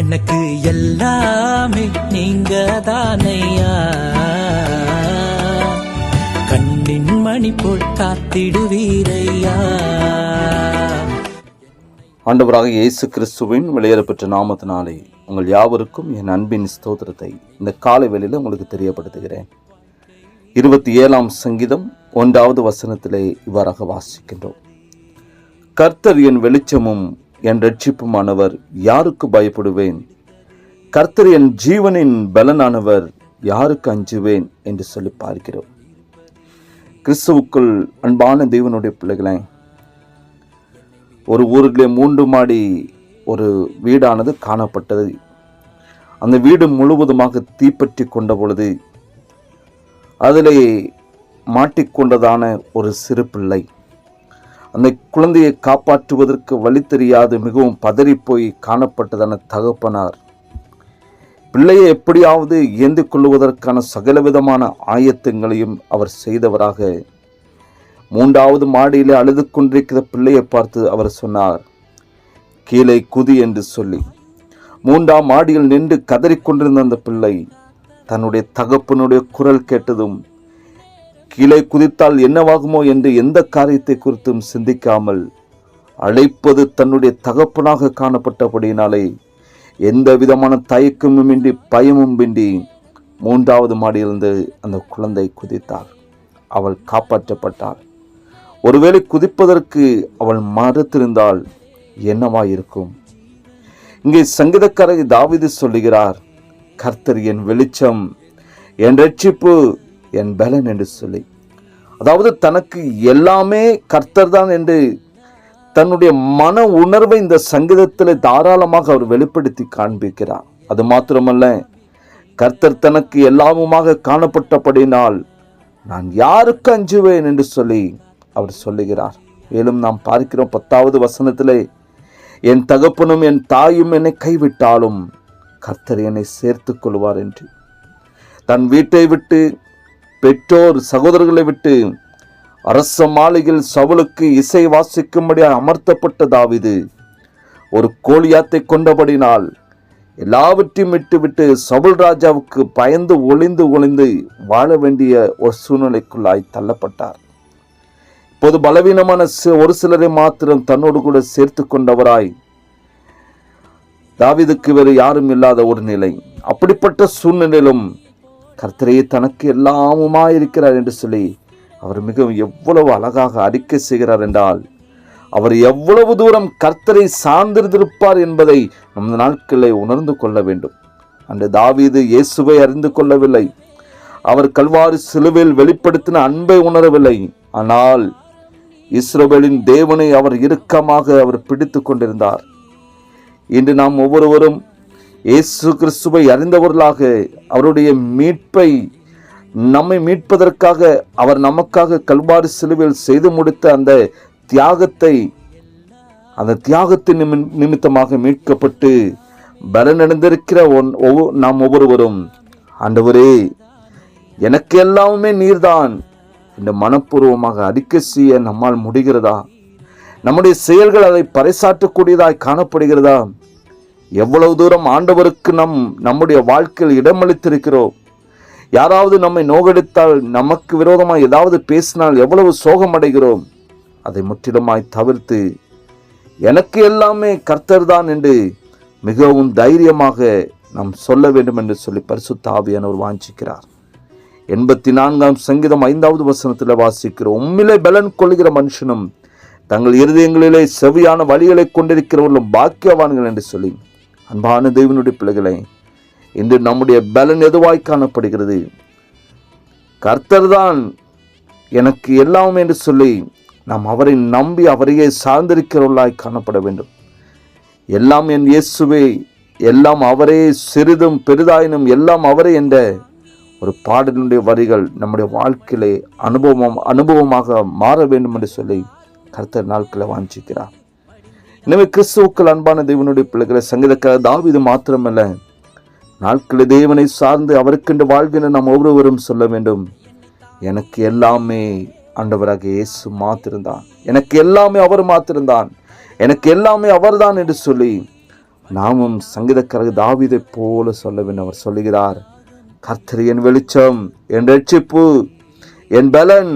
எனக்கு எல்லாமே நீங்க தானையா கண்ணின் மணி போல் காத்திடுவீரையா? ஆண்டவராக இயேசு கிறிஸ்துவின் வெளியேறப்பெற்ற நாமத்தினாலே உங்கள் யாவருக்கும் என் அன்பின் ஸ்தோத்திரத்தை இந்த காலை வேளையில் உங்களுக்கு தெரியப்படுத்துகிறேன். இருபத்தி ஏழாம் சங்கீதம் ஒன்றாவது வசனத்திலே இவ்வாறாக வாசிக்கின்றோம். கர்த்தர் என் வெளிச்சமும் என் ரட்சிப்புமானவர் யாருக்கு பயப்படுவேன்? கர்த்தர் என் ஜீவனின் பலனானவர் யாருக்கு அஞ்சுவேன் என்று சொல்லி பார்க்கிறோம். கிறிஸ்துவுக்குள் அன்பான தேவனுடைய பிள்ளைகளே ஒரு ஊரிலே மூன்று மாடி ஒரு வீடானது காணப்பட்டது. அந்த வீடு முழுவதுமாக தீப்பற்றி கொண்ட பொழுது அதிலே மாட்டிக்கொண்டதான ஒரு சிறு பிள்ளை. அந்த குழந்தையை காப்பாற்றுவதற்கு வழி தெரியாது மிகவும் பதறிப்போய் காணப்பட்டதான தகப்பனார். பிள்ளையை எப்படியாவது ஏந்து கொள்வதற்கான சகலவிதமான ஆயத்தங்களையும் அவர் செய்தவராக. மூன்றாவது மாடியில் அழுது கொண்டிருக்கிற பிள்ளையை பார்த்து அவர் சொன்னார் கீழே குதி என்று சொல்லி. மூன்றாம் மாடியில் நின்று கதறிக்கொண்டிருந்த அந்த பிள்ளை தன்னுடைய தகப்பனுடைய குரல் கேட்டதும் கீழே குதித்தால் என்னவாகுமோ என்று எந்த காரியத்தை குறித்தும் சிந்திக்காமல் அழைப்பது தன்னுடைய தகப்பனாக காணப்பட்டபடியினாலே எந்த விதமான தயக்கமும் இன்றி பயமும் இன்றி மூன்றாவது மாடியிலிருந்து அந்த குழந்தை குதித்தார் அவள் காப்பாற்றப்பட்டாள். ஒருவேளை குதிப்பதற்கு அவள் மறுத்திருந்தால் என்னவாயிருக்கும்? இங்கே சங்கீதக்காரர் தாவீது சொல்லுகிறார் கர்த்தர் என் வெளிச்சம் என் ரட்சிப்பு என் பலன் என்று சொல்லி. அதாவது தனக்கு எல்லாமே கர்த்தர் தான் என்று தன்னுடைய மன உணர்வை இந்த சங்கீதத்தில் தாராளமாக அவர் வெளிப்படுத்தி காண்பிக்கிறார். அது மாத்திரமல்ல கர்த்தர் தனக்கு எல்லாமுமாக காணப்பட்டபடினால் நான் யாருக்கு அஞ்சுவேன் என்று சொல்லி அவர் சொல்லுகிறார். மேலும் நாம் பார்க்கிறோம் பத்தாவது வசனத்திலே என் தகப்பனும் என் தாயும் என்னை கைவிட்டாலும் கர்த்தர் என்னை சேர்த்து கொள்வார் என்று. தன் வீட்டை விட்டு பெற்றோர் சகோதரர்களை விட்டு அரச மாளிகையில் சவுலுக்கு இசை வாசிக்கும்படியாக அமர்த்தப்பட்ட தாவிது. ஒரு கோழியாத்தை கொண்டபடினால் எல்லாவற்றையும் விட்டுவிட்டு சவுல் ராஜாவுக்கு பயந்து ஒளிந்து ஒளிந்து வாழ வேண்டிய ஒரு சூழ்நிலைக்குள்ளாய் தள்ளப்பட்டார். இப்போது பலவீனமான ஒரு சிலரை மாத்திரம் தன்னோடு கூட சேர்த்து கொண்டவராய் தாவிதுக்கு வேறு யாரும் இல்லாத ஒரு நிலை. அப்படிப்பட்ட சூழ்நிலையிலும் கர்த்தரே தனக்கு எல்லாமுமா இருக்கிறார் என்று சொல்லி அவர் மிகவும் எவ்வளவு அழகாக அறிக்கை செய்கிறார் என்றால் அவர் எவ்வளவு தூரம் கர்த்தரை சார்ந்திருந்திருப்பார் என்பதை நம் நாட்களை உணர்ந்து கொள்ள வேண்டும். அன்று தாவீது இயேசுவை அறிந்து கொள்ளவில்லை. அவர் கல்வாறு சிலுவையில் வெளிப்படுத்தின அன்பை உணரவில்லை. ஆனால் இஸ்ரோவேலின் தேவனை அவர் இறுக்கமாக அவர் பிடித்து கொண்டிருந்தார். இன்று நாம் ஒவ்வொருவரும் இயேசு கிறிஸ்துவை அறிந்தவர்களாக அவருடைய மீட்பை நம்மை மீட்பதற்காக அவர் நமக்காக கல்வாரி சிலுவையில் செய்து முடித்த அந்த தியாகத்தை அந்த தியாகத்தின் நிமி- நிமித்தமாக மீட்கப்பட்டு பலனடைந்திருக்கிற ஒன்- ஒவ்வொ- நாம் ஒவ்வொருவரும். ஆண்டவரே எனக்கு எல்லாமே நீர்தான். இந்த மனப்பூர்வமாக அறிக்கை செய்ய நம்மால் முடிகிறதா? நம்முடைய செயல்கள் அதை பறைசாற்றக்கூடியதாய் காணப்படுகிறதா? எவ்வளவு தூரம் ஆண்டவருக்கு நம் நம்முடைய வாழ்க்கையில் இடமளித்திருக்கிறோம்? யாராவது நம்மை நோகடித்தால் நமக்கு விரோதமாக ஏதாவது பேசினால் எவ்வளவு சோகமடைகிறோம்? அதை முற்றிலுமாய் தவிர்த்து எனக்கு எல்லாமே கர்த்தர் தான் என்று மிகவும் தைரியமாக நாம் சொல்ல வேண்டும் என்று சொல்லி பரிசுத்த ஆவியானவர் வாஞ்சிக்கிறார். எண்பத்தி நான்காம் சங்கீதம் ஐந்தாவது வசனத்தில் வாசிக்கிறோம் உம்மிலே பலன் கொள்கிற மனுஷனும் தங்கள் இருதயங்களிலே செவியான வழிகளை கொண்டிருக்கிறவர்களும் பாக்கியவான்கள் என்று சொல்லி அன்பான தேவனுடைய பிள்ளைகளை இன்று நம்முடைய பலன் எதுவாய் காணப்படுகிறது? கர்த்தர் தான் எனக்கு எல்லாம் என்று சொல்லி நாம் அவரை நம்பி அவரையே சார்ந்திருக்கிறவர்களாய் காணப்பட வேண்டும். எல்லாம் என் இயேசுவே எல்லாம் அவரே சிறிதும் பெரிதாயினும் எல்லாம் அவரே என்ற ஒரு பாடலினுடைய வரிகள் நம்முடைய வாழ்க்கையிலே அனுபவம் அனுபவமாக மாற வேண்டும் என்று சொல்லி கர்த்தர் நாட்களை வாஞ்சிக்கிறார். எனவே கிறிஸ்துவுக்கள் அன்பான தேவனுடைய பிள்ளைகளை சங்கீதக்கார தாவிது மாத்திரமல்ல. நாட்களில் தேவனை சார்ந்து அவருக்கென்று வாழ்வின நாம் ஒவ்வொருவரும் சொல்ல வேண்டும். எனக்கு எல்லாமே ஆண்டவராக இயேசு மாத்திருந்தான். எனக்கு எல்லாமே அவர் மாத்திருந்தான். எனக்கு எல்லாமே அவர்தான் என்று சொல்லி நாமும் சங்கீதக்காரர் தாவீதைப் போல சொல்ல வேண்டும். அவர் சொல்லுகிறார் கர்த்தர் என் வெளிச்சம் என் ரட்சிப்பு என் பலன்.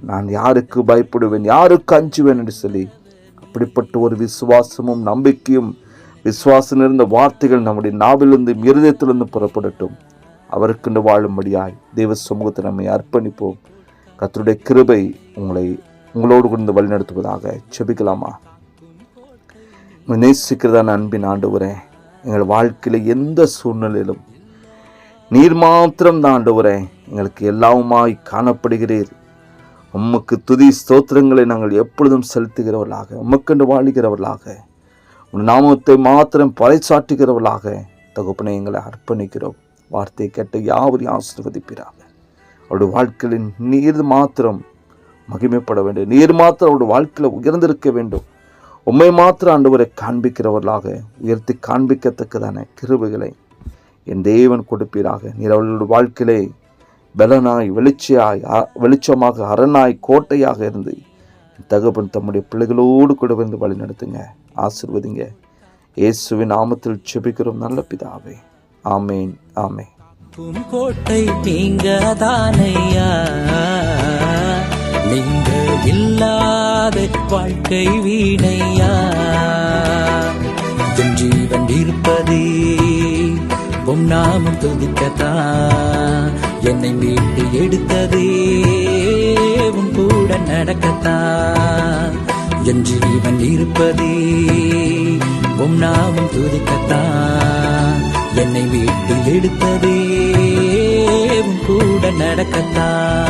நான் யாருக்கு பயப்படுவேன் யாருக்கு அஞ்சுவேன்? என்று சொல்லி அப்படிப்பட்ட ஒரு விசுவாசமும் நம்பிக்கையும் விசுவாசம் இருந்த வார்த்தைகள் நம்முடைய நாவிலிருந்து இருதயத்திலிருந்து புறப்படட்டும். அவருக்கென்று வாழும்படியாய் தெய்வ சமூகத்தை நம்மை அர்ப்பணிப்போம். கத்தருடைய கிருபை உங்களை உங்களோடு கொண்டு வழிநடத்துவதாக செபிக்கலாமா நேசிக்கிறதான அன்பின் ஆண்டவரே எங்கள் வாழ்க்கையில் எந்த சூழ்நிலையிலும் நீர் மாத்திரம் தான் ஆண்டவரே எங்களுக்கு எல்லாவுமாய் காணப்படுகிறீர். உமக்கு துதி ஸ்தோத்திரங்களை நாங்கள் எப்பொழுதும் செலுத்துகிறவர்களாக உமக்கென்று வாழுகிறவர்களாக உன் நாமத்தை மாத்திரம் பறைசாற்றுகிறவர்களாக தகுப்பனை எங்களை அர்ப்பணிக்கிறோம். வார்த்தை கேட்டு யாவரையும் ஆசீர்வதிப்பீராக. அவருடைய வாழ்க்கையில் நீர் மாத்திரம் மகிமைப்பட வேண்டும். நீர் மாத்திரம் அவருடைய வாழ்க்கையில் உயர்ந்திருக்க வேண்டும். உண்மை மாத்திரம் ஆண்டவரை காண்பிக்கிறவர்களாக உயர்த்தி காண்பிக்கத்தக்கதான கிருபைகளை என் தேவன் கொடுப்பீராக. நீர் அவர்களுடைய வாழ்க்கையிலே பலனாய் வெளிச்சியாய் வெளிச்சமாக அரணாய் கோட்டையாக இருந்து தகப்பன் தம்முடைய பிள்ளைகளோடு கூட வந்து வழி நடத்துங்க ஆசிர்வதிங்க. இயேசுவின் நாமத்தில் செபிக்கிறோம் நல்ல பிதாவே. ஆமேன் ஆமே தும் கோட்டை தீங்கதானையா? நீங்க இல்லாத வாழ்க்கை வீணையா? ஜீவன் இருப்பதே உம் நாமம் துதிக்கத்தான். என்னை மீட்டு எடுத்ததே உன் கூட நடக்கத்தான் என் ஜீவன் இருப்பதே உம் நாமம் துதிக்கத்தான் என்னை மீட்டு எடுத்ததே உன் கூட நடக்கத்தான்